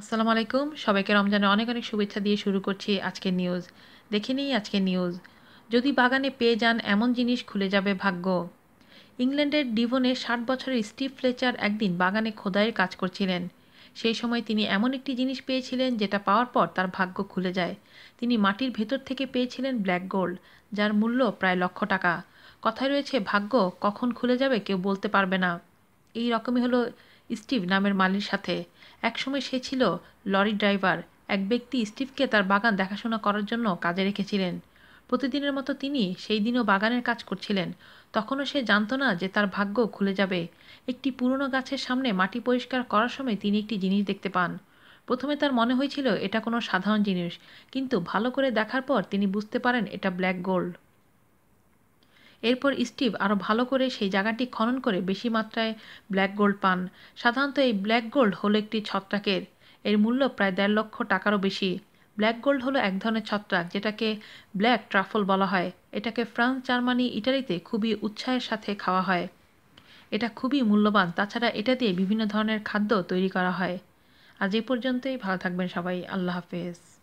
আসসালামু আলাইকুম। সবাইকে রমজানের অনেক অনেক শুভেচ্ছা দিয়ে শুরু করছি আজকের নিউজ দেখে নিই আজকের নিউজ যদি বাগানে পেয়ে যান এমন জিনিস, খুলে যাবে ভাগ্য। ইংল্যান্ডের ডিভনে ষাট বছরের স্টিভ ফ্লেচার একদিন বাগানে খোদাইয়ের কাজ করছিলেন। সেই সময় তিনি এমন একটি জিনিস পেয়েছিলেন যেটা পাওয়ার পর তার ভাগ্য খুলে যায়। তিনি মাটির ভেতর থেকে পেয়েছিলেন ব্ল্যাক গোল্ড, যার মূল্য প্রায় লক্ষ টাকা। কথায় রয়েছে, ভাগ্য কখন খুলে যাবে কেউ বলতে পারবে না। এই রকমই হলো স্টিভ নামের মালির সাথে। একসময় সে ছিল লরি ড্রাইভার। এক ব্যক্তি স্টিভকে তার বাগান দেখাশোনা করার জন্য কাজে রেখেছিলেন। প্রতিদিনের মতো তিনি সেই দিনও বাগানের কাজ করছিলেন। তখনও সে জানতো না যে তার ভাগ্য খুলে যাবে। একটি পুরনো গাছের সামনে মাটি পরিষ্কার করার সময় তিনি একটি জিনিস দেখতে পান। প্রথমে তার মনে হয়েছিল, এটা কোনো সাধারণ জিনিস। কিন্তু ভালো করে দেখার পর তিনি বুঝতে পারেন, এটা ব্ল্যাক গোল্ড। এরপর স্টিভ আরও ভালো করে সেই জায়গাটি খনন করে বেশি মাত্রায় ব্ল্যাক গোল্ড পান। সাধারণত এই ব্ল্যাক গোল্ড হলো একটি ছত্রাকের। এর মূল্য প্রায় দেড় লক্ষ টাকারও বেশি। ব্ল্যাক গোল্ড হলো এক ধরনের ছত্রাক যেটাকে ব্ল্যাক ট্রাফল বলা হয়। এটাকে ফ্রান্স, জার্মানি, ইটালিতে খুবই উৎসাহের সাথে খাওয়া হয়। এটা খুবই মূল্যবান। তাছাড়া এটা দিয়ে বিভিন্ন ধরনের খাদ্য তৈরি করা হয়। আজ এই পর্যন্তই। ভালো থাকবেন সবাই। আল্লাহ হাফেজ।